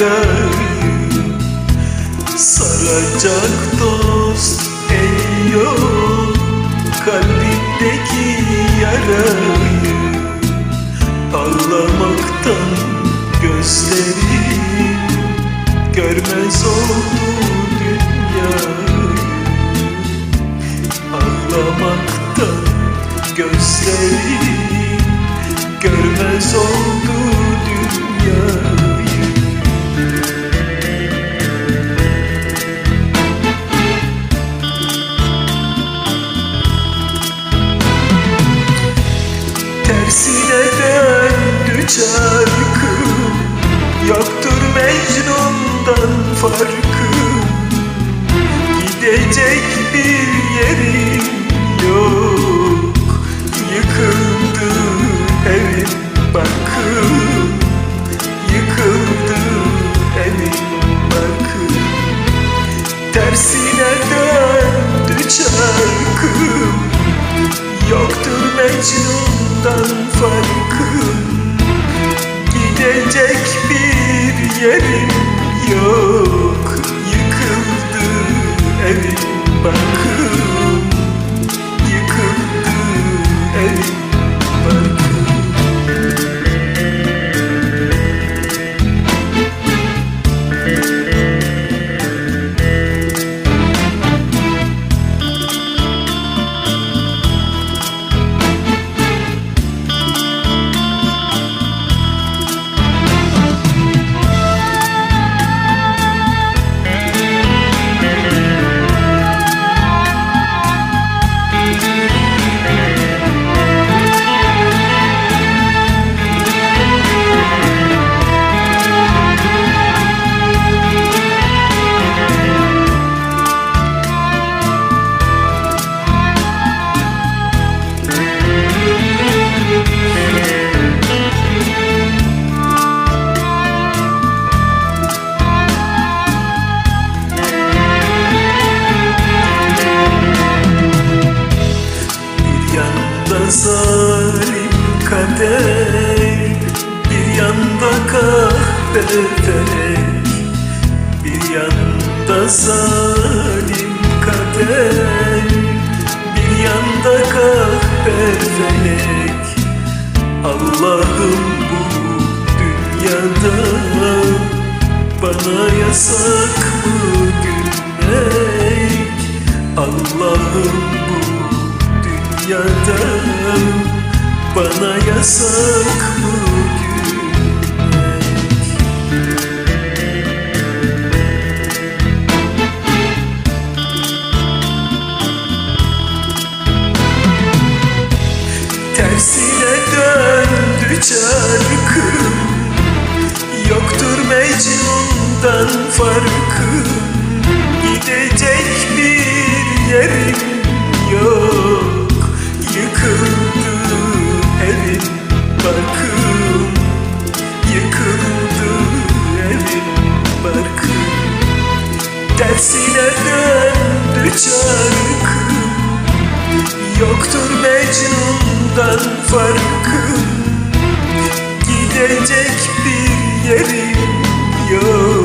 yarayı Saracak dost el yok Kalbindeki yarayı Ağlamaktan gözlerim Görmez oldu dünyayı. Ağlamaktan gözlerim çarkım Yoktur Mecnun'dan farkım Gidecek bir yerim yok. Yıkıldı evim barkım Yıkıldı evim barkım Tersine döndü çarkım Yoktur Mecnun'dan farkım Gidecek bir yerim Bir yanda zalim kader Bir yanda kahpe Allah'ım bu dünyada Bana yasak mı gülmek. Allah'ım bu dünyada Bana yasak mı çarkım Yoktur Mecnun'dan farkım Gidecek bir yerim yok Yıkıldı evim barkım Yıkıldı evim barkım Tersine döndü çarkım Yoktur Mecnun'dan farkım Gidecek bir yerim yok